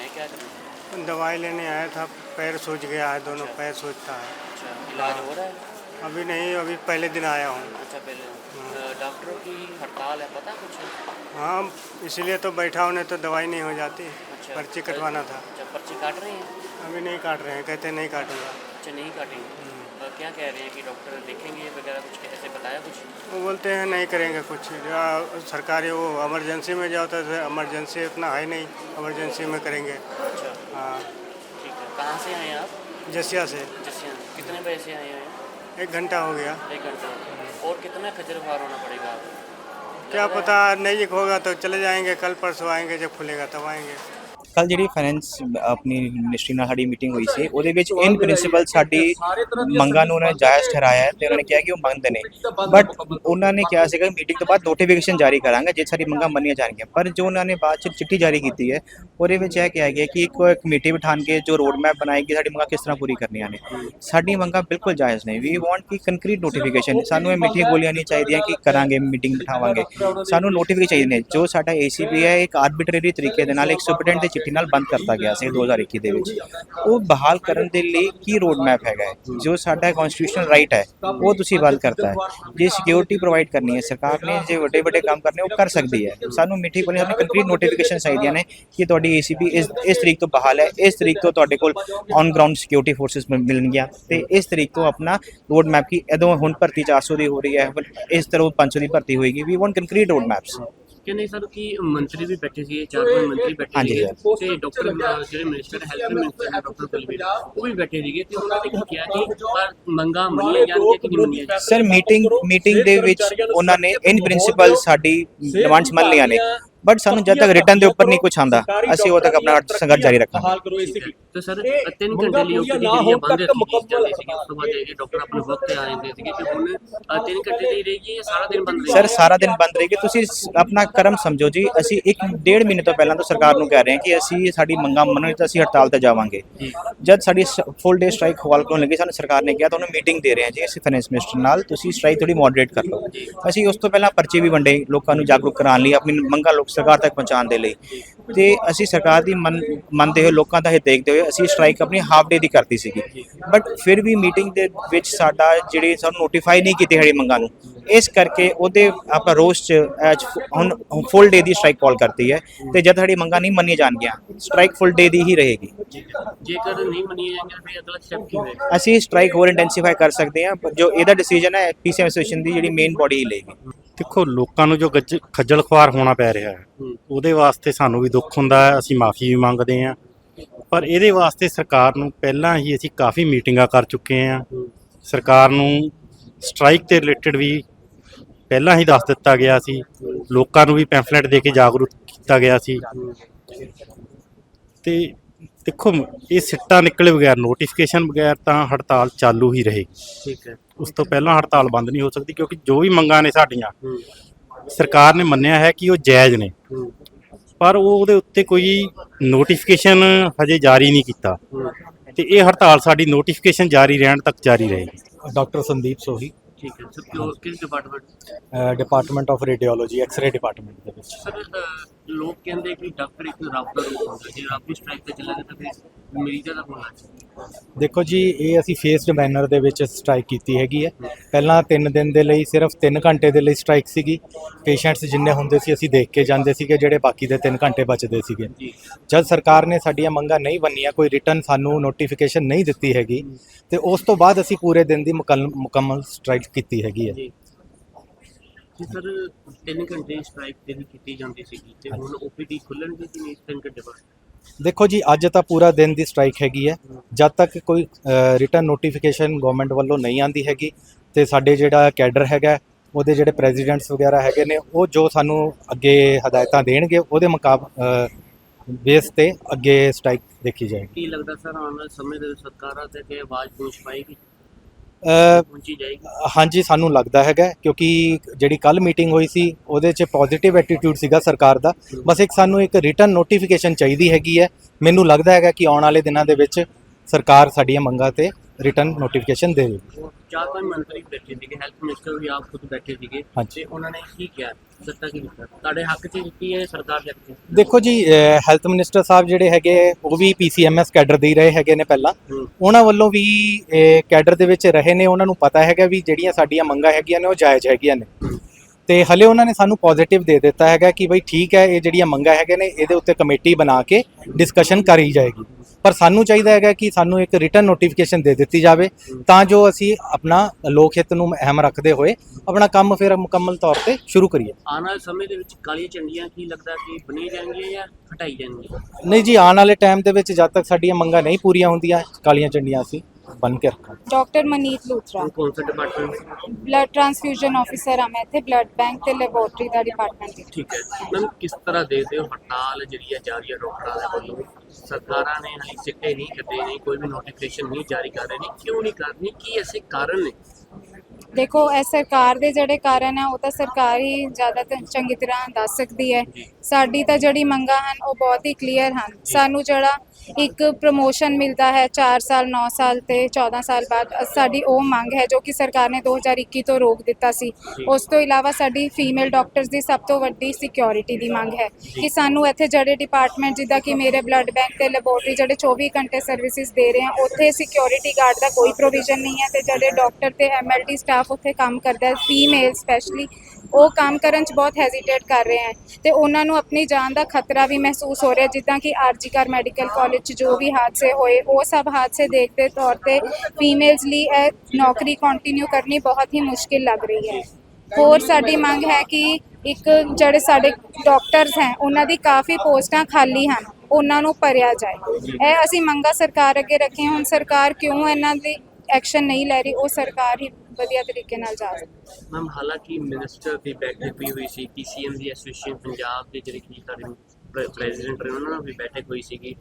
आए क्या करें दवाई लेने आया था पैर सूज गया है दोनों पैर सूजता है अच्छा इलाज हो रहा है अभी नहीं अभी पहले दिन आया हूँ अच्छा पहले अ, डॉक्टरों की हड़ताल है पता कुछ हाँ इसलिए तो बैठा हूँ नहीं तो दवाई नहीं हो जाती अच्छा पर्ची कटवाना था अच्छा पर्ची काट रहे हैं अभी नहीं काट रहे हैं कहते नहीं काटूंगा अच्छा नहीं काटेंगे अ, क्या कह रहे हैं कि डॉक्टर देखेंगे वगैरह कुछ ऐसे बताया कुछ? वो बोलते हैं नहीं करेंगे कुछ। सरकारी वो एमरजेंसी में जाओ तो इमरजेंसी उतना है नहीं इमरजेंसी में करेंगे। अच्छा। हाँ। ठीक है। कहाँ से आए आप? जसिया से। जैसे यहाँ कितने बजे से आए हैं? एक घंटा हो गया। एक घंटा और कितना खजर खुआर होना पड़ेगा आपको क्या पता नहीं होगा तो चले जाएँगे कल परसों आएँगे जब खुलेगा तब आएँगे। ਕੱਲ ਜਿਹੜੀ ਫਾਈਨੈਂਸ ਆਪਣੀ ਮਿਨਿਸਟਰੀ ਨਾਲ ਸਾਡੀ ਮੀਟਿੰਗ ਹੋਈ ਸੀ ਉਹਦੇ ਵਿੱਚ ਇਨ ਪ੍ਰਿੰਸੀਪਲ ਸਾਡੀ ਮੰਗਾਂ ਨੂੰ ਉਹਨਾਂ ਨੇ ਜਾਇਜ਼ ਠਹਿਰਾਇਆ ਤੇ ਉਹਨਾਂ ਨੇ ਕਿਹਾ ਕਿ ਉਹ ਮੰਗਦੇ ਨੇ। ਬਟ ਉਹਨਾਂ ਨੇ ਕਿਹਾ ਸੀਗਾ ਮੀਟਿੰਗ ਤੋਂ ਬਾਅਦ ਨੋਟੀਫਿਕੇਸ਼ਨ ਜਾਰੀ ਕਰਾਂਗੇ ਜੇ ਸਾਡੀ ਮੰਗਾਂ ਮੰਨੀਆਂ ਜਾਣਗੀਆਂ। ਪਰ ਜੋ ਉਹਨਾਂ ਨੇ ਬਾਅਦ ਚ ਚਿੱਠੀ ਜਾਰੀ ਕੀਤੀ ਹੈ ਉਹਦੇ ਵਿੱਚ ਇਹ ਕਿਹਾ ਗਿਆ ਕਿ ਇੱਕ ਕਮੇਟੀ ਬਿਠਾਣ ਕੇ ਜੋ ਰੋਡ ਮੈਪ ਬਣਾਏਗੀ ਸਾਡੀ ਮੰਗਾਂ ਕਿਸ ਤਰ੍ਹਾਂ ਪੂਰੀ ਕਰਨੀਆਂ ਨੇ। ਸਾਡੀ ਮੰਗਾਂ ਬਿਲਕੁਲ ਜਾਇਜ਼ ਨੇ। ਵੀ ਵਾਂਟ ਕਿ ਕੰਕਰੀਟ ਨੋਟੀਫਿਕੇਸ਼ਨ ਸਾਨੂੰ ਇਹ ਮੀਟਿੰਗ ਗੋਲੀਆਂ ਨਹੀਂ ਚਾਹੀਦੀਆਂ ਕਿ ਕਰਾਂਗੇ ਮੀਟਿੰਗ ਬਿਠਾਵਾਂਗੇ। ਸਾਨੂੰ ਨੋਟੀਫਿਕੇਸ਼ਨ ਚਾਹੀਦੇ ਨੇ। ਜੋ ਸਾਡਾ ਏਸੀਪੀ ਹੈ ਇੱਕ ਆਰਬਿਟਰੀ ਤਰੀਕੇ ਦੇ ਨਾਲ ਇੱਕ ਸੁਪਰਡੈਂਟ ਦੀ ਚਿੱਠੀ ਨਾਲ ਬੰਦ ਕਰਤਾ ਗਿਆ ਸੀ 2021 ਦੇ ਵਿੱਚ। ਉਹ ਬਹਾਲ ਕਰਨ ਦੇ ਲਈ ਕੀ ਰੋਡ ਮੈਪ ਹੈਗਾ ਹੈ? ਜੋ ਸਾਡਾ ਕਨਸਟੀਟਿਊਸ਼ਨਲ ਰਾਈਟ ਹੈ, ਉਹ ਤੁਸੀਂ ਬੰਦ ਕਰਤਾ ਹੈ। ਜੇ ਸਿਕਿਉਰਿਟੀ ਪ੍ਰੋਵਾਈਡ ਕਰਨੀ ਹੈ, ਸਰਕਾਰ ਨੇ ਜੇ ਵੱਡੇ ਵੱਡੇ ਕੰਮ ਕਰਨੇ, ਉਹ ਕਰ ਸਕਦੀ ਹੈ। ਸਾਨੂੰ ਮਿੱਠੀ ਕੋਲ ਸਾਨੂੰ ਕੰਕਰੀਟ ਨੋਟੀਫਿਕੇਸ਼ਨ ਚਾਹੀਦੀਆਂ ਨੇ ਕਿ ਤੁਹਾਡੀ ਏਸੀਪੀ ਇਸ ਇਸ ਤਰੀਕ ਤੋਂ ਬਹਾਲ ਹੈ, ਇਸ ਤਰੀਕ ਤੋਂ ਤੁਹਾਡੇ ਕੋਲ ਔਨ ਗਰਾਊਂਡ ਸਿਕਿਉਰਿਟੀ ਫੋਰਸਸ ਮਿਲਣਗੀਆਂ ਤੇ ਇਸ ਤਰੀਕ ਤੋਂ ਆਪਣਾ ਰੋਡ ਮੈਪ ਕੀ, ਇਦੋਂ ਹੁਣ ਭਰਤੀ 400 ਦੀ ਹੋ ਰਹੀ ਹੈ, ਇਸ ਤਰ੍ਹਾਂ 500 ਦੀ ਭਰਤੀ ਹੋਏਗੀ। We want concrete road maps ਕਹਿੰਦੇ ਸਰ ਕਿ ਮੰਤਰੀ ਵੀ ਬੈਠੇ ਸੀ ਚਾਰ ਪੰਜ ਮੰਤਰੀ ਬੈਠੇ ਹਾਂਜੀ ਸਰ। ਤੇ ਡਾਕਟਰ ਜਿਹੜੇ ਮਿਨਿਸਟਰ ਹੈਲਥ ਮਿਨਿਸਟਰ ਹੈ ਡਾਕਟਰ ਬਲਬੀਰ ਉਹ ਵੀ ਬੈਠੇ ਸੀਗੇ ਤੇ ਉਹਨਾਂ ਨੇ ਕੀ ਕਿਹਾ ਕਿ ਪਰ ਮੰਗਾ ਮੰਨੀਆਂ ਜਾਣਗੀਆਂ ਕਿ ਨਹੀਂ ਮੰਨੀਆਂ ਜਾਣਗੀਆਂ ਸਰ ਮੀਟਿੰਗ ਮੀਟਿੰਗ ਦੇ ਵਿੱਚ ਉਹਨਾਂ ਨੇ ਇਨ ਪ੍ਰਿੰਸੀਪਲ ਸਾਡੀ ਡਿਮਾਂਡਸ ਮੰਨ ਲਈਆਂ ਨੇ ਬਟ ਸਾਨੂੰ ਜਦ ਤੱਕ ਰਿਟਰਨ ਦੇ ਉੱਪਰ ਨਹੀਂ ਕੁਝ ਆਉਂਦਾ ਅਸੀਂ ਉਦੋਂ ਤੱਕ ਆਪਣਾ ਸੰਘਰਸ਼ ਜਾਰੀ ਰੱਖਾਂਗੇ। ਤੇ। ਸਰ ਤਿੰਨ ਘੰਟੇ ਲਈ ਓਪੀਡੀ ਜਿਹੜੀ ਬੰਦ ਰੱਖੀ ਜਾਂਦੀ ਸੀ ਉਸ ਤੋਂ ਬਾਅਦ ਇਹ ਡਾਕਟਰ ਆਪਣੇ ਵਕਤ ਤੇ ਆ ਜਾਂਦੇ ਸੀਗੇ ਤੇ ਹੁਣ ਅ, ਤਿੰਨ ਘੰਟੇ ਲਈ ਰਹੇਗੀ ਜਾਂ ਸਾਰਾ ਦਿਨ ਬੰਦ ਰਹੇਗੀ ਸਰ ਸਾਰਾ ਦਿਨ ਬੰਦ ਰਹੇਗੀ ਤੁਸੀਂ ਸ- ਆਪਣਾ ਕਰਮ ਸਮਝੋ ਜੀ ਅਸੀਂ ਇੱਕ ਡੇਢ ਮਹੀਨੇ ਤੋਂ ਪਹਿਲਾਂ ਤੋਂ ਸਰਕਾਰ ਨੂੰ ਕਹਿ ਰਹੇ ਹਾਂ ਕਿ ਅਸੀਂ ਸਾਡੀ ਮੰਗਾਂ ਮੰਨਣ ਤਾਂ ਅਸੀਂ ਹੜਤਾਲ ਤੇ ਜਾਵਾਂਗੇ। ਜਦ ਸਾਡੀ ਫੁੱਲ ਡੇ ਸਟ੍ਰਾਈਕ ਹਵਾਲ ਕੋਲ ਲੱਗੀ ਸਾਨੂੰ ਸਰਕਾਰ ਨੇ ਕਿਹਾ ਤੁਹਾਨੂੰ ਮੀਟਿੰਗ ਦੇ ਰਹੇ ਹਾਂ ਜੀ ਅਸੀਂ ਫਾਈਨੈਂਸ ਮਿਨਿਸਟਰ ਨਾਲ। ਤੁਸੀਂ ਸਟ੍ਰਾਈਕ ਥੋੜੀ ਮੋਡਰੇਟ ਕਰ ਲਓ। ਅਸੀਂ ਉਸ ਤੋਂ ਪਹਿਲਾਂ ਪਰਚੇ ਵੀ ਵੰਡੇ ਲੋਕਾਂ ਨੂੰ ਜਾਗਰੂਕ ਕਰਾਉਣ ਲਈ ਆਪਣੀ ਮੰਗਾਂ ਲੋਕ ਸਰਕਾਰ ਤੱਕ ਪਹੁੰਚਾਉਣ ਦੇ ਲਈ। ਤੇ ਅਸੀਂ ਸਰਕਾਰ ਦੀ ਮੰਨ ਮੰਨਦੇ ਹੋਏ ਲੋਕਾਂ ਦਾ ਇਹ ਦੇਖਦੇ ਹੋਏ ਅਸੀਂ ਸਟ੍ਰਾਈਕ ਆਪਣੀ ਹਾਫ ਡੇ ਦੀ ਕਰਤੀ ਸੀਗੀ। ਬਟ ਫਿਰ ਵੀ ਮੀਟਿੰਗ ਦੇ ਵਿੱਚ ਸਾਡਾ ਜਿਹੜੇ ਸਾਨੂੰ ਨੋਟੀਫਾਈ ਨਹੀਂ ਕੀਤੇ ਸਾਡੀ ਮੰਗਾਂ ਨੂੰ ਇਸ ਕਰਕੇ ਉਹਦੇ ਆਪਾਂ ਰੋਸ ਚ ਅੱਜ ਹੁਣ ਫੁੱਲ ਡੇ ਦੀ ਸਟ੍ਰਾਈਕ ਕਾਲ ਕਰਤੀ ਹੈ। ਤੇ ਜਦ ਸਾਡੀ ਮੰਗਾਂ ਨਹੀਂ ਮੰਨੀਆਂ ਜਾਣਗੀਆਂ ਸਟ੍ਰਾਈਕ ਫੁੱਲ ਡੇ ਦੀ ਹੀ ਰਹੇਗੀ। ਜੇਕਰ ਨਹੀਂ ਮੰਨੀਆਂ ਜਾਣਗੀਆਂ ਫਿਰ ਅਗਲਾ ਸਟੈਪ ਕੀ ਹੋਏਗਾ ਅਸੀਂ ਸਟ੍ਰਾਈਕ ਹੋਰ ਇੰਟੈਂਸੀਫਾਈ ਕਰ ਸਕਦੇ ਹਾਂ ਪਰ ਜੋ ਇਹਦਾ ਡਿਸੀਜਨ ਹੈ ਪੀਸੀਐਮ ਐਸੋਸੀਏਸ਼ਨ ਦੀ ਜਿਹੜੀ ਮੇਨ ਬੋਡੀ ਹੀ ਲਏਗੀ। ਦੇਖੋ ਲੋਕਾਂ ਨੂੰ ਜੋ ਗੱਜ- ਖੱਜਲ ਖੁਆਰ ਹੋਣਾ ਪੈ ਰਿਹਾ ਹੈ ਹੂੰ। ਉਹਦੇ ਵਾਸਤੇ ਸਾਨੂੰ ਵੀ ਦੁੱਖ ਹੁੰਦਾ ਹੈ ਅਸੀਂ ਮਾਫੀ ਵੀ ਮੰਗਦੇ ਹਾਂ। ਪਰ ਇਹਦੇ ਵਾਸਤੇ ਸਰਕਾਰ ਨੂੰ ਪਹਿਲਾਂ ਹੀ ਅਸੀਂ ਕਾਫੀ ਮੀਟਿੰਗਾਂ ਕਰ ਚੁੱਕੇ ਹਾਂ। ਸਰਕਾਰ ਨੂੰ ਸਟ੍ਰਾਈਕ ਤੇ ਰਿਲੇਟਡ ਵੀ ਪਹਿਲਾਂ ਹੀ ਦੱਸ ਦਿੱਤਾ ਗਿਆ ਸੀ। ਲੋਕਾਂ ਨੂੰ ਵੀ ਪੈਂਫਲੇਟ ਦੇ ਕੇ ਜਾਗਰੂਕ ਕੀਤਾ ਗਿਆ ਸੀ। ਤੇ ਦੇਖੋ ਇਹ ਸਿੱਟਾ ਨਿਕਲੇ ਬਗੈਰ ਨੋਟੀਫਿਕੇਸ਼ਨ ਬਗੈਰ ਤਾਂ ਹੜਤਾਲ ਚਾਲੂ ਹੀ ਰਹੇਗੀ ਠੀਕ ਹੈ। ਉਸ ਤੋਂ ਪਹਿਲਾਂ ਹੜਤਾਲ ਬੰਦ ਨਹੀਂ ਹੋ ਸਕਦੀ ਕਿਉਂਕਿ ਜੋ ਵੀ ਮੰਗਾਂ ਨੇ ਸਾਡੀਆਂ ਸਰਕਾਰ ਨੇ ਮੰਨਿਆ ਹੈ ਕਿ ਉਹ ਜਾਇਜ਼ ਨੇ। ਪਰ ਉਹ ਉਹਦੇ ਉੱਤੇ ਕੋਈ ਨੋਟੀਫਿਕੇਸ਼ਨ ਹਜੇ ਜਾਰੀ ਨਹੀਂ ਕੀਤਾ। ਤੇ ਇਹ ਹੜਤਾਲ ਸਾਡੀ ਨੋਟੀਫਿਕੇਸ਼ਨ ਜਾਰੀ ਰਹਿਣ ਤੱਕ ਜਾਰੀ ਰਹੇਗੀ ਡਾਕਟਰ ਸੰਦੀਪ ਸੋਹੀ। ਠੀਕ ਹੈ। ਸਰ ਕਿਉਂ ਕਿਸ department department of radiology X-ray department ਦੇ ਵਿੱਚ। ਸਰ ਲੋਕ ਕਹਿੰਦੇ ਕਿ ਡਾਕਟਰ ਇੱਕ ਰੱਬ ਦਾ ਰੂਪ ਹੁੰਦਾ ਜੇ ਰੱਬ ਦੀ ਸਟ੍ਰਾਈਕ ਤੇ ਚੱਲੇ ਤਾਂ ਫਿਰ ਮਰੀਜ਼ਾਂ ਦਾ ਹੋਣਾ ਚਾਹੀਦਾ। ਦੇਖੋ ਜੀ ਇਹ ਅਸੀਂ ਫੇਸਡ ਮੈਨਰ ਦੇ ਵਿੱਚ ਸਟ੍ਰਾਈਕ ਕੀਤੀ ਹੈਗੀ ਹੈ। ਪਹਿਲਾਂ 3 ਦਿਨ ਦੇ ਲਈ ਸਿਰਫ 3 ਘੰਟੇ ਦੇ ਲਈ ਸਟ੍ਰਾਈਕ ਸੀਗੀ। ਪੇਸ਼ੈਂਟਸ ਜਿੰਨੇ ਹੁੰਦੇ ਸੀ ਅਸੀਂ ਦੇਖ ਕੇ ਜਾਂਦੇ ਸੀਗੇ ਜਿਹੜੇ ਬਾਕੀ ਦੇ 3 ਘੰਟੇ ਬਚਦੇ ਸੀਗੇ। ਜਦ ਸਰਕਾਰ ਨੇ ਸਾਡੀਆਂ ਮੰਗਾਂ ਨਹੀਂ ਬੰਨੀਆਂ ਕੋਈ ਰਿਟਰਨ ਸਾਨੂੰ ਨੋਟੀਫਿਕੇਸ਼ਨ ਨਹੀਂ ਦਿੱਤੀ ਹੈਗੀ ਤੇ ਉਸ ਤੋਂ ਬਾਅਦ ਅਸੀਂ ਪੂਰੇ ਦਿਨ ਦੀ ਮੁਕੰਮਲ ਸਟ੍ਰਾਈਕ ਕੀਤੀ ਹੈਗੀ ਹੈ। ਜੀ ਸਰ 3 ਘੰਟੇ ਸਟ੍ਰਾਈਕ ਤੇ ਵੀ ਕੀਤੀ ਜਾਂਦੀ ਸੀਗੀ ਤੇ ਹੁਣ ਓਪੀਡੀ ਖੁੱਲਣਗੇ ਕਿ ਨਹੀਂ 3 ਘੰਟੇ ਬਾਅਦ? ਦੇਖੋ ਜੀ ਅੱਜ ਤਾਂ ਪੂਰਾ ਦਿਨ ਦੀ ਸਟ੍ਰਾਈਕ ਹੈਗੀ ਹੈ। ਜਦ ਤੱਕ ਕੋਈ ਰਿਟਰਨ ਨੋਟੀਫਿਕੇਸ਼ਨ ਗਵਰਨਮੈਂਟ ਵੱਲੋਂ ਨਹੀਂ ਆਂਦੀ ਹੈਗੀ ਤੇ ਸਾਡੇ ਜਿਹੜਾ ਕੈਡਰ ਹੈਗਾ ਉਹਦੇ ਜਿਹੜੇ ਪ੍ਰੈਜ਼ੀਡੈਂਟਸ ਵਗੈਰਾ ਹੈਗੇ ਨੇ ਉਹ ਜੋ ਸਾਨੂੰ ਅੱਗੇ ਹਦਾਇਤਾਂ ਦੇਣਗੇ ਉਹਦੇ ਮੁਕਾਬ ਬੇਸ ਤੇ ਅੱਗੇ ਸਟ੍ਰਾਈਕ ਦੇਖੀ ਜਾਏਗੀ। ਕੀ ਲੱਗਦਾ ਸਰ ਆਉਣ ਵਾਲੇ ਸਮੇਂ ਦੇ ਵਿੱਚ ਸਰਕਾਰਾਂ ਤੇ ਕਿ ਆਵਾਜ਼ ਪਹੁੰਚ ਪਾਏਗੀ? ਪਹੁੰਚੀ ਜਾਏਗੀ। ਹਾਂਜੀ, ਸਾਨੂੰ ਲੱਗਦਾ ਹੈਗਾ ਕਿਉਂਕਿ ਜਿਹੜੀ ਕੱਲ ਮੀਟਿੰਗ ਹੋਈ ਸੀ, ਉਹਦੇ 'ਚ ਪੋਜ਼ਿਟਿਵ ਐਟੀਟਿਊਡ ਸੀਗਾ ਸਰਕਾਰ ਦਾ। ਬਸ ਇੱਕ ਸਾਨੂੰ ਇੱਕ ਰਿਟਰਨ ਨੋਟੀਫਿਕੇਸ਼ਨ ਚਾਹੀਦੀ ਹੈਗੀ ਹੈ। ਮੈਨੂੰ ਲੱਗਦਾ ਹੈਗਾ ਕਿ ਆਉਣ ਵਾਲੇ ਦਿਨਾਂ ਦੇ ਵਿੱਚ ਸਰਕਾਰ ਸਾਡੀਆਂ ਮੰਗਾਂ ਤੇ ਰਿਟਰਨ ਨੋਟੀਫਿਕੇਸ਼ਨ ਦੇ ਦੇਗੀ ਚਾਰ ਪੰਜ ਮੰਤਰੀ ਬੈਠੇ ਸੀਗੇ ਹੈਲਥ ਮਿਨਿਸਟਰ ਵੀ ਆਪ ਖੁਦ ਬੈਠੇ ਸੀਗੇ ਹਾਂਜੀ। ਤੇ ਉਹਨਾਂ ਨੇ ਕੀ ਕਿਹਾ? ਸੱਤਾ ਕੀ ਦਿੱਤਾ ਤੁਹਾਡੇ ਹੱਕ 'ਚ ਦਿੱਤੀ ਹੈ ਸਰਕਾਰ ਦੇ ਹੱਕ 'ਚ? ਦੇਖੋ ਜੀ ਹੈਲਥ ਮਿਨਿਸਟਰ ਸਾਹਿਬ ਜਿਹੜੇ ਹੈਗੇ ਉਹ ਵੀ ਪੀਸੀਐਮਐਸ ਕੈਡਰ ਦੇ ਹੀ ਰਹੇ ਹੈਗੇ ਨੇ ਪਹਿਲਾਂ। ਹੂੰ। ਉਹਨਾਂ ਵੱਲੋਂ ਵੀ ਕੈਡਰ ਦੇ ਵਿੱਚ ਰਹੇ ਨੇ। ਉਹਨਾਂ ਨੂੰ ਪਤਾ ਹੈਗਾ ਵੀ ਜਿਹੜੀਆਂ ਸਾਡੀਆਂ ਮੰਗਾਂ ਹੈਗੀਆਂ ਨੇ ਉਹ ਜਾਇਜ਼ ਹੈਗੀਆਂ ਨੇ। ਤੇ ਹਲੇ ਉਹਨਾਂ ਨੇ ਸਾਨੂੰ ਪੋਜ਼ਿਟਿਵ ਦੇ ਦਿੱਤਾ ਹੈਗਾ ਕਿ ਬਈ ਠੀਕ ਹੈ ਇਹ ਜਿਹੜੀਆਂ ਮੰਗਾਂ ਹੈਗੇ ਨੇ ਇਹਦੇ ਉੱਤੇ ਕਮੇਟੀ ਬਣਾ ਕੇ ਡਿਸਕਸ਼ਨ ਕਰੀ ਜਾਏਗੀ। ਪਰ ਸਾਨੂੰ ਚਾਹੀਦਾ ਹੈਗਾ ਕਿ ਸਾਨੂੰ ਇੱਕ ਰਿਟਰਨ ਨੋਟੀਫਿਕੇਸ਼ਨ ਦੇ ਦਿੱਤੀ ਜਾਵੇ ਤਾਂ ਜੋ ਅਸੀਂ ਆਪਣਾ ਲੋਕ ਹਿੱਤ ਨੂੰ ਅਹਿਮ ਰੱਖਦੇ ਹੋਏ ਆਪਣਾ ਕੰਮ ਫਿਰ ਮੁਕੰਮਲ ਤੌਰ ਤੇ ਸ਼ੁਰੂ ਕਰੀਏ। ਆਉਣ ਵਾਲੇ ਸਮੇਂ ਦੇ ਵਿੱਚ ਕਾਲੀਆਂ ਝੰਡੀਆਂ ਕੀ ਲੱਗਦਾ ਕਿ ਬਣੀ ਜਾਣਗੀਆਂ ਜਾਂ ਹਟਾਈ ਜਾਣਗੀਆਂ? ਨਹੀਂ ਜੀ ਆਉਣ ਵਾਲੇ ਟਾਈਮ ਦੇ ਵਿੱਚ ਜਦ ਤੱਕ ਸਾਡੀਆਂ ਮੰਗਾਂ ਨਹੀਂ ਪੂਰੀਆਂ ਹੁੰਦੀਆਂ ਕਾਲੀਆਂ ਚੰਡੀਆਂ ਅਸੀਂ ਬਣ ਕੇ ਰੱਖਾਂਗੇ ਡਾਕਟਰ ਮਨੀਤ ਲੂਥਰਾ। ਕੌਣ ਸਾ ਡਿਪਾਰਟਮੈਂਟ ਬਲੱਡ ਟ੍ਰਾਂਸਫਿਊਜ਼ਨ ਆਫਿਸਰ ਆ ਮੈਂ ਇੱਥੇ ਬਲੱਡ ਬੈਂਕ ਤੇ ਲੈਬੋਰਟਰੀ ਦਾ ਡਿਪਾਰਟਮੈਂਟ ਹੈ ਠੀਕ ਹੈ। ਮੈਮ ਕਿਸ ਤਰ੍ਹਾਂ ਦੇਖਦੇ ਹੋ ਹੜਤਾਲ ਜਿਹੜੀ ਹੈ ਜਾਰੀ ਹੈ ਡਾਕਟਰਾਂ ਦੇ ਵੱਲੋਂ? ਸਰਕਾਰਾਂ ਨੇ ਹਾਲੇ ਸਿੱਟੇ ਨਹੀਂ ਕੱਢੇ ਨੇ ਕੋਈ ਵੀ ਨੋਟੀਫਿਕੇਸ਼ਨ ਨਹੀਂ ਜਾਰੀ ਕਰ ਰਹੇ ਨੇ। ਕਿਉਂ ਨਹੀਂ ਕਰ ਰਹੀ? ਕੀ ਐਸੇ ਕਾਰਨ ਨੇ? ਦੇਖੋ ਇਹ ਸਰਕਾਰ ਦੇ ਜਿਹੜੇ ਕਾਰਨ ਆ ਉਹ ਤਾਂ ਸਰਕਾਰ ਹੀ ਜ਼ਿਆਦਾ ਤਾਂ ਚੰਗੀ ਤਰ੍ਹਾਂ ਦੱਸ ਸਕਦੀ ਹੈ। ਜੀ। ਸਾਡੀ ਤਾਂ ਜਿਹੜੀ ਮੰਗਾਂ ਹਨ ਉਹ ਬਹੁਤ ਹੀ ਕਲੀਅਰ ਹਨ। ਸਾਨੂੰ ਜਿਹੜਾ ਇੱਕ ਪ੍ਰਮੋਸ਼ਨ ਮਿਲਦਾ ਹੈ 4 ਸਾਲ 9 ਸਾਲ ਤੇ 14 ਸਾਲ ਬਾਅਦ। ਸਾਡੀ ਉਹ ਮੰਗ ਹੈ ਜੋ ਕਿ ਸਰਕਾਰ ਨੇ 2021 ਤੋਂ ਰੋਕ ਦਿੱਤਾ ਸੀ। ਉਸ ਤੋਂ ਇਲਾਵਾ ਸਾਡੀ ਫੀਮੇਲ ਡਾਕਟਰਸ ਦੀ ਸਭ ਤੋਂ ਵੱਡੀ ਸਿਕਿਉਰਿਟੀ ਦੀ ਮੰਗ ਹੈ ਕਿ ਸਾਨੂੰ ਇੱਥੇ ਜਿਹੜੇ ਡਿਪਾਰਟਮੈਂਟ ਜਿੱਦਾਂ ਕਿ ਮੇਰੇ ਬਲੱਡ ਬੈਂਕ ਤੇ ਲੈਬੋਰਟਰੀ ਜਿਹੜੇ 24 ਘੰਟੇ ਸਰਵਿਸਿਜ਼ ਦੇ ਰਹੇ ਆ ਉੱਥੇ ਸਿਕਿਉਰਿਟੀ ਗਾਰਡ ਦਾ ਕੋਈ ਪ੍ਰੋਵੀਜ਼ਨ ਨਹੀਂ ਹੈ ਤੇ ਜਿਹੜੇ ਡਾਕਟਰ ਤੇ ਐਮਐਲਟੀ ਸਟਾਫ ਉੱਥੇ ਕੰਮ ਕਰਦਾ ਹੈ ਫੀਮੇਲ ਸਪੈਸ਼ਲੀ ਉਹ ਕੰਮ ਕਰਨ 'ਚ ਬਹੁਤ ਹੈਜ਼ਿਟੇਟ ਕਰ ਰਹੇ ਹੈ ਤੇ ਉਹਨਾਂ ਨੂੰ ਆਪਣੀ ਜਾਨ ਦਾ ਖਤਰਾ ਵੀ ਮਹਿਸੂਸ ਹੋ ਰਿਹਾ ਜਿੱਦਾਂ ਕਿ ਆਰਜੀਕਰ ਮੈਡੀਕਲ ਕਾਲਜ 'ਚ ਜੋ ਵੀ ਹਾਦਸੇ ਹੋਏ, ਉਹ ਸਭ ਹਾਦਸੇ ਦੇਖਦੇ ਤੌਰ ਤੇ ਫੀਮੇਲਸ ਲਈ ਇਹ ਨੌਕਰੀ ਕੰਟੀਨਿਊ ਕਰਨੀ ਬਹੁਤ ਹੀ ਮੁਸ਼ਕਿਲ ਲੱਗ ਰਹੀ ਹੈ। ਹੋਰ ਸਾਡੀ ਮੰਗ ਹੈ ਕਿ ਇੱਕ ਜਿਹੜੇ ਸਾਡੇ ਡਾਕਟਰਸ ਹੈ, ਉਹਨਾਂ ਦੀ ਕਾਫੀ ਪੋਸਟਾਂ ਖਾਲੀ ਹਨ, ਉਹਨਾਂ ਨੂੰ ਭਰਿਆ ਜਾਏ। ਇਹ ਅਸੀਂ ਮੰਗਾ ਸਰਕਾਰ ਅੱਗੇ ਰੱਖੀਆਂ, ਹੁਣ ਸਰਕਾਰ ਕਿਉਂ ਇਹਨਾਂ ਦੀ ਐਕਸ਼ਨ ਨਹੀਂ ਲੈ ਰਹੀ, ਉਹ ਸਰਕਾਰ ਹੀ ਵਧੀਆ ਤਰੀਕੇ ਨਾਲ ਜਾ ਸਕਦੀ ਮੈਮ ਹਾਲਾਂਕਿ ਮਿਨਿਸਟਰ ਦੀ ਬੈਠਕ ਵੀ ਹੋਈ ਸੀ ਪੀਸੀਐਮ ਦੀ ਐਸੋਸੀਏਸ਼ਨ ਪੰਜਾਬ ਦੇ ਜਿਹੜੇ ਕੀ ਸਾਡੇ ਪ੍ਰੈਜ਼ੀਡੈਂਟ ਉਹਨਾਂ ਨਾਲ ਵੀ ਬੈਠਕ ਹੋਈ ਸੀਗੀ।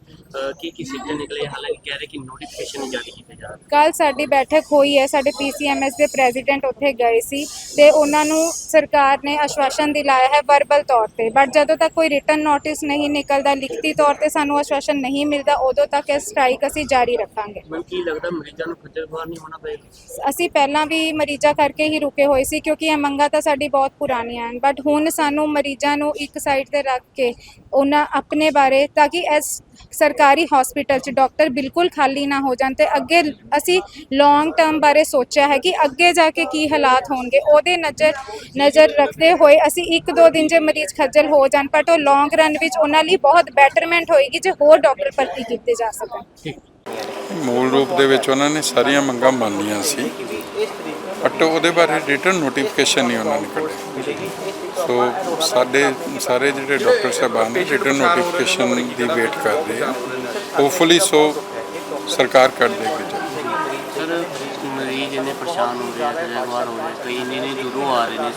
ਕੀ ਕੀ ਸਿੱਟੇ ਨਿਕਲੇ? ਹਾਲਾਂਕਿ ਕਹਿ ਰਹੇ ਕਿ ਨੋਟੀਫਿਕੇਸ਼ਨ ਜਾਰੀ ਕੀਤੇ ਜਾ ਰਹੇ ਕੱਲ ਸਾਡੀ ਬੈਠਕ ਹੋਈ ਹੈ ਸਾਡੇ ਪੀਸੀਐਮਐਸ ਦੇ ਪ੍ਰੈਜ਼ੀਡੈਂਟ ਉੱਥੇ ਗਏ ਸੀ ਤੇ ਉਹਨਾਂ ਨੂੰ ਸਰਕਾਰ ਨੇ ਆਸ਼ਵਾਸਨ ਦਿਲਾਇਆ ਹੈ ਵਰਬਲ ਤੌਰ ਤੇ। ਬਟ ਜਦੋਂ ਤੱਕ ਕੋਈ ਰਿਟਨ ਨੋਟਿਸ ਨਹੀਂ ਨਿਕਲਦਾ ਲਿਖਤੀ ਤੌਰ ਤੇ ਸਾਨੂੰ ਆਸ਼ਵਾਸਨ ਨਹੀਂ ਮਿਲਦਾ ਉਦੋਂ ਤੱਕ ਇਹ ਸਟ੍ਰਾਈਕ ਅਸੀਂ ਜਾਰੀ ਰੱਖਾਂਗੇ। ਮੈਮ ਕੀ ਲੱਗਦਾ ਮਰੀਜ਼ਾਂ ਨੂੰ ਖੱਜਲ ਖੁਆਰ ਨਹੀਂ ਹੋਣਾ ਪਏਗਾ? ਅਸੀਂ ਪਹਿਲਾਂ ਵੀ ਮਰੀਜ਼ਾਂ ਕਰਕੇ ਹੀ ਰੁਕੇ ਹੋਏ ਸੀ ਕਿਉਂਕਿ ਇਹ ਮੰਗਾਂ ਤਾਂ ਸਾਡੀ ਬਹੁਤ ਪੁਰਾਣੀਆਂ ਹਨ। ਬਟ ਹੁਣ ਸਾਨੂੰ ਮਰੀਜ਼ਾਂ ਨੂੰ ਇੱਕ ਸਾਈਡ ਤੇ ਰੱਖ ਕੇ ਉਹਨਾਂ ਆਪਣੇ ਬਾਰੇ ਤਾਂ ਕਿ ਇਸ ਸਰਕਾਰੀ ਹਸਪੀਟਲ 'ਚ ਡਾਕਟਰ ਬਿਲਕੁਲ ਖਾਲੀ ਨਾ ਹੋ ਜਾਣ ਤੇ ਅੱਗੇ ਅਸੀਂ ਲੌਂਗ ਟਰਮ ਬਾਰੇ ਸੋਚਿਆ ਹੈ ਕਿ ਅੱਗੇ ਜਾ ਕੇ ਕੀ ਹਾਲਾਤ ਹੋਣਗੇ, ਉਹਦੇ ਨਜ਼ਰ ਨਜ਼ਰ ਰੱਖਦੇ ਹੋਏ ਅਸੀਂ ਇੱਕ ਦੋ ਦਿਨ ਜੇ ਮਰੀਜ਼ ਖੱਜਲ ਹੋ ਜਾਣ ਬਟ ਉਹ ਲੌਂਗ ਰਨ ਵਿੱਚ ਉਹਨਾਂ ਲਈ ਬਹੁਤ ਬੈਟਰਮੈਂਟ ਹੋਏਗੀ ਜੇ ਹੋਰ ਡਾਕਟਰ ਭਰਤੀ ਕੀਤੇ ਜਾ ਸਕਣ। ਮੂਲ ਰੂਪ ਦੇ ਵਿੱਚ ਉਹਨਾਂ ਨੇ ਸਾਰੀਆਂ ਮੰਗਾਂ ਮੰਨੀਆਂ ਸੀ। ਬਟ ਉਹਦੇ ਬਾਰੇ ਰਿਟਰਨ ਨੋਟੀਫਿਕੇਸ਼ਨ ਨਹੀਂ ਉਹਨਾਂ ਨੇ ਕੱਢਿਆ ਸੋ ਸਾਡੇ ਸਾਰੇ ਜਿਹੜੇ ਡਾਕਟਰ ਸਾਹਿਬਾਨ ਨੇ ਰਿਟਰਨ ਨੋਟੀਫਿਕੇਸ਼ਨ ਦੀ ਵੇਟ ਕਰਦੇ ਆ। ਹੋਪਫੁਲੀ ਸੋ ਸਰਕਾਰ ਕੱਢ ਦੇਗੀ। ਸਰ, ਮਰੀਜ਼ ਇੰਨੇ ਪਰੇਸ਼ਾਨ ਹੋ ਰਹੇ ਆ ਖੱਜਲ ਹੋ ਰਹੇ ਕਈ ਇੰਨੇ ਇੰਨੇ ਦੂਰੋਂ ਆ ਰਹੇ ਨੇ ਇਸ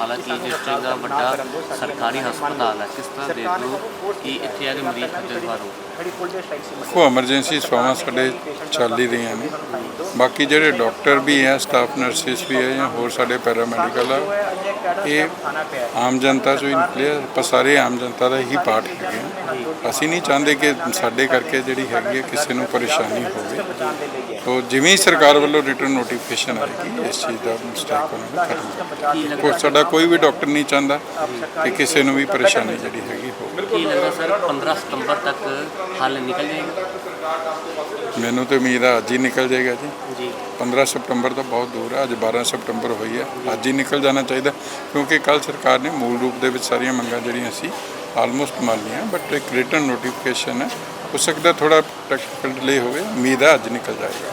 ਹਾਲਾਂਕਿ ਡਿਸਟ੍ਰਿਕਟ ਦਾ ਵੱਡਾ ਸਰਕਾਰੀ ਹਸਪਤਾਲ ਹੈ, ਕਿਸ ਤਰ੍ਹਾਂ ਦੇਖ ਲਓ ਕਿ ਇੱਥੇ ਆ ਕੇ ਮਰੀਜ਼ ਖੱਜਲ ਹੋ ਕੋ ਐਮਰਜੈਂਸੀ ਸੇਵਾਵਾਂ ਸਾਡੇ ਚੱਲ ਹੀ ਰਹੀਆਂ ਨੇ। ਬਾਕੀ ਜਿਹੜੇ ਡਾਕਟਰ ਵੀ ਆ ਸਟਾਫ ਨਰਸਿਸ ਵੀ ਆ ਜਾਂ ਹੋਰ ਸਾਡੇ ਪੈਰਾਮੈਡੀਕਲ ਆ ਇਹ ਆਮ ਜਨਤਾ ਚੋਂ ਹੀ ਨਿਕਲੇ ਆਪਾਂ ਸਾਰੇ ਆਮ ਜਨਤਾ ਦਾ ਹੀ ਪਾਰਟ ਹੈਗੇ ਆ। ਅਸੀਂ ਨਹੀਂ ਚਾਹੁੰਦੇ ਕਿ ਸਾਡੇ ਕਰਕੇ ਜਿਹੜੀ ਹੈਗੀ ਹੈ ਕਿਸੇ ਨੂੰ ਪਰੇਸ਼ਾਨੀ ਹੋਵੇ। ਤੋ ਜਿਵੇਂ ਹੀ ਸਰਕਾਰ ਵੱਲੋਂ ਰਿਟਰਨ ਨੋਟੀਫਿਕੇਸ਼ਨ ਆਏਗੀ ਇਸ ਚੀਜ਼ ਦਾ ਖਤਮ ਕਰਨਾ। ਕੋਈ ਸਾਡਾ ਕੋਈ ਵੀ ਡਾਕਟਰ ਨਹੀਂ ਚਾਹੁੰਦਾ ਕਿ ਕਿਸੇ ਨੂੰ ਵੀ ਪਰੇਸ਼ਾਨੀ ਜਿਹੜੀ ਹੈਗੀ ਹੋਵੇ। ਕੀ ਲੱਗਦਾ ਸਰ 15 ਸਤੰਬਰ ਤੱਕ ਹੱਲ ਨਿਕਲ ਜਾਏਗਾ? ਮੈਨੂੰ ਤੇ ਉਮੀਦ ਆ ਅੱਜ ਹੀ ਨਿਕਲ ਜਾਏਗਾ ਜੀ। ਜੀ। 15 ਸਤੰਬਰ ਤਾਂ ਬਹੁਤ ਦੂਰ ਹੈ ਅੱਜ 12 ਸਤੰਬਰ ਹੋਈ ਹੈ ਅੱਜ ਹੀ ਨਿਕਲ ਜਾਣਾ ਚਾਹੀਦਾ ਕਿਉਂਕਿ ਕੱਲ ਸਰਕਾਰ ਨੇ ਮੂਲ ਰੂਪ ਦੇ ਵਿੱਚ ਸਾਰੀਆਂ ਮੰਗਾਂ ਜਿਹੜੀਆਂ ਸੀ ਆਲਮੋਸਟ ਮੰਨ ਲਈਆਂ ਬਟ ਇੱਕ ਰਿਟਰਨ ਨੋਟੀਫਿਕੇਸ਼ਨ ਹੈ। ਹੋ ਸਕਦਾ ਥੋੜਾ ਟੈਕਨੀਕਲ ਡਿਲੇ ਹੋਵੇ ਉਮੀਦ ਹੈ ਅੱਜ ਨਿਕਲ ਜਾਏਗਾ।